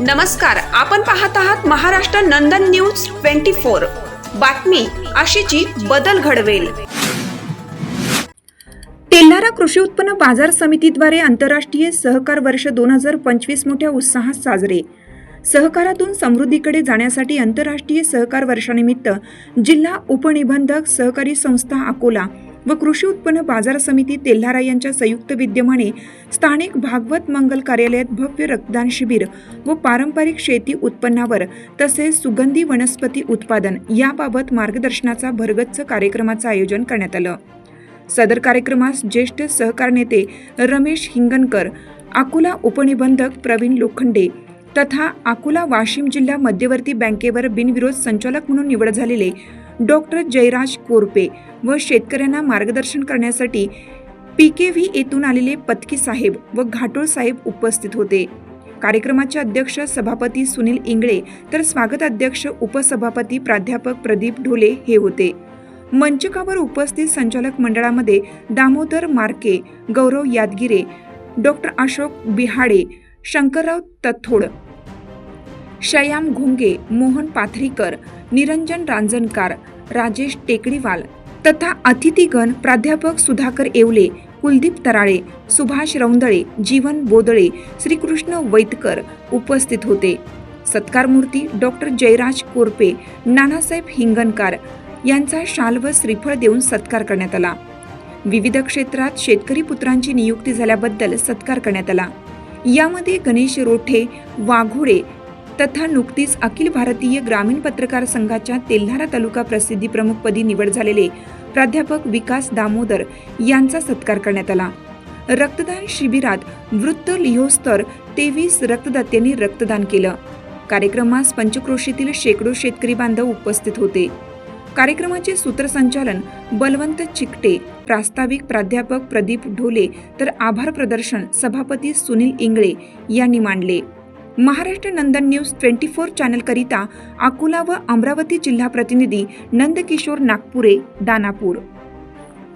नमस्कार आपण पाहत आहात Maharashtra Nandan news twenty four. बातमी अशीची बदल घडवेल. तेल्हारा कृषी उत्पन्न बाजार समितीद्वारे आंतरराष्ट्रीय सहकार वर्ष दोन हजार पंचवीस मोठ्या उत्साहात साजरे. सहकारातून समृद्धीकडे जाण्यासाठी आंतरराष्ट्रीय सहकार वर्षानिमित्त जिल्हा उपनिबंधक सहकारी संस्था अकोला व कृषी उत्पन्न बाजार समिती तेल्हारा यांच्या संयुक्त विद्यमाने स्थानिक भागवत मंगल कार्यालयात भव्य रक्तदान शिबिर व पारंपरिक शेती उत्पन्नावर तसेच सुगंधी वनस्पती उत्पादन याबाबत मार्गदर्शनाचा भरगच्च कार्यक्रमाचं आयोजन करण्यात आलं. सदर कार्यक्रमास ज्येष्ठ सहकार नेते रमेश हिंगणकर अकोला उपनिबंधक प्रवीण लोखंडे तथा अकोला वाशिम जिल्हा मध्यवर्ती बँकेवर बिनविरोध संचालक म्हणून निवड झालेले डॉक्टर जयराज कोरपे व शेतकऱ्यांना मार्गदर्शन करण्यासाठी पी के व्ही येथून आलेले पत्की साहेब व घाटोळ साहेब उपस्थित होते. कार्यक्रमाचे अध्यक्ष सभापती सुनील इंगळे तर स्वागत अध्यक्ष उपसभापती प्राध्यापक प्रदीप ढोले हे होते. मंचकावर उपस्थित संचालक मंडळामध्ये दामोदर मार्के गौरव यादगिरे डॉक्टर अशोक बिहाडे शंकरराव तथोड शयाम घोंगे मोहन पाथरीकर निरंजन रांजणकार राजेश टेकडीवाल तथा अतिथीगण प्राध्यापक सुधाकर येवले कुलदीप तराळे सुभाष रौंदळे जीवन बोदळे श्रीकृष्ण वैतकर उपस्थित होते. सत्कारमूर्ती डॉक्टर जयराज कोरपे नानासाहेब हिंगणकार यांचा शाल व श्रीफळ देऊन सत्कार करण्यात आला. विविध क्षेत्रात शेतकरी पुत्रांची नियुक्ती झाल्याबद्दल सत्कार करण्यात आला. यामध्ये गणेश रोठे वाघोडे तथा नुकतीच अखिल भारतीय ग्रामीण पत्रकार संघाच्या तेल्हारा तालुका प्रसिद्धी प्रमुखपदी निवड झालेले प्राध्यापक विकास दामोदर यांचा सत्कार करण्यात आला. रक्तदान शिबिरात वृत्त लिहोस्तर तेवीस रक्तदात्यांनी रक्तदान केलं. कार्यक्रमास पंचक्रोशीतील शेकडो शेतकरी बांधव उपस्थित होते. कार्यक्रमाचे सूत्रसंचालन बलवंत चिकटे प्रास्ताविक प्राध्यापक प्रदीप ढोले तर आभार प्रदर्शन सभापती सुनील इंगळे यांनी मांडले. Maharashtra Nandan news twenty four चॅनलकरिता Akola व अमरावती जिल्हा प्रतिनिधी नंदकिशोर नागपुरे दानापूर.